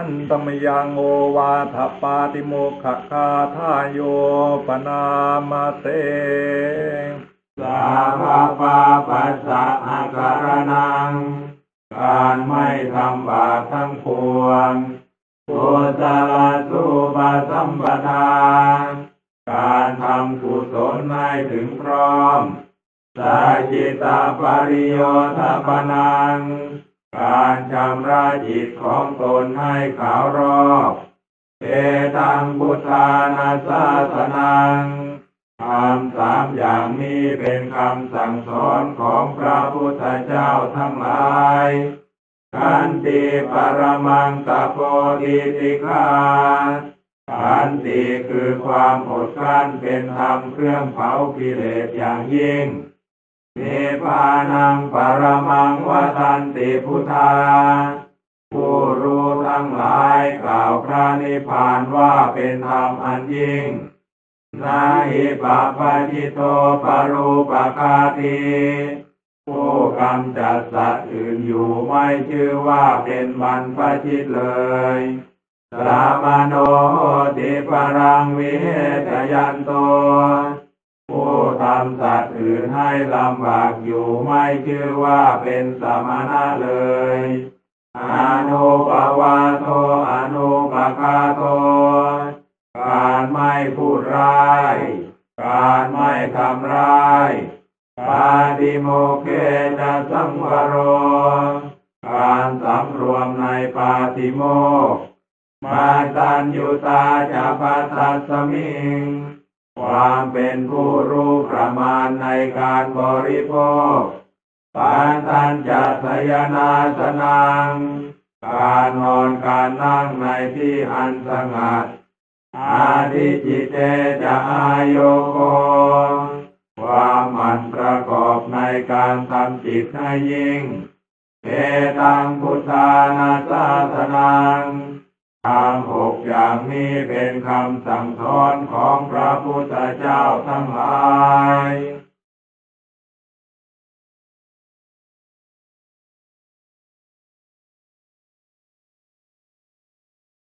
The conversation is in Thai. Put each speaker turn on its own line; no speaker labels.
ทันตมยังโอวาทปาติโมขะคาทายโยปนามาเต
สาภาปาปัสสะอาการนัง การไม่ทำบาปทั้งปวงกุศลสุปสัมปทาการทำกุศลให้ถึงพร้อมสาจิตาปริโยทปนัง การชำระจิตของตนให้ขาวรอบเอตังพุทธานาสาสนังคำสามอย่างนี้เป็นคำสั่งสอนของพระพุทธเจ้าทั้งหลายขันติปรมังตโพธิติคาขันติคือความอดกลั้นเป็นธรรมเครื่องเผากิเลสอย่างยิ่งนิพานังปรมังวั นติพุทธาผู้รู้ทั้งหลายกล่าวพระนิพพานว่าเป็นธรรมอันยิ่งนาหิปะปะจิโตปะรูปะคาทีผู้กำจัดสัตว์อื่นอยู่ไม่ชื่อว่าเป็นบรรพชิตเลยสามโนติปรังวิเหตยันโต นให้ลำบากอยู่ไม่ชื่อว่าเป็นสมณะเลยอนุปวาโทอนุปคาโท การไม่พูดร้าย การไม่ทำร้ายปาติโมเขจะสังวโร การสำรวมในปาติโมกมาตัญยุตาจะปัสสัสสมิง ความเป็นผู้รู้ประมาณในการบริโภคปานตันจะสยนาสนัง การนอนการนั่งในที่อันสงัด อาทิจิตเตจะอายโยโก ความมันประกอบในการทำจิตให้ยิ่งเอตังพุทธานาสาสนัง อย่างนี้เป็นคำสั่งสอนของพระพุทธเจ้าทั้งหลาย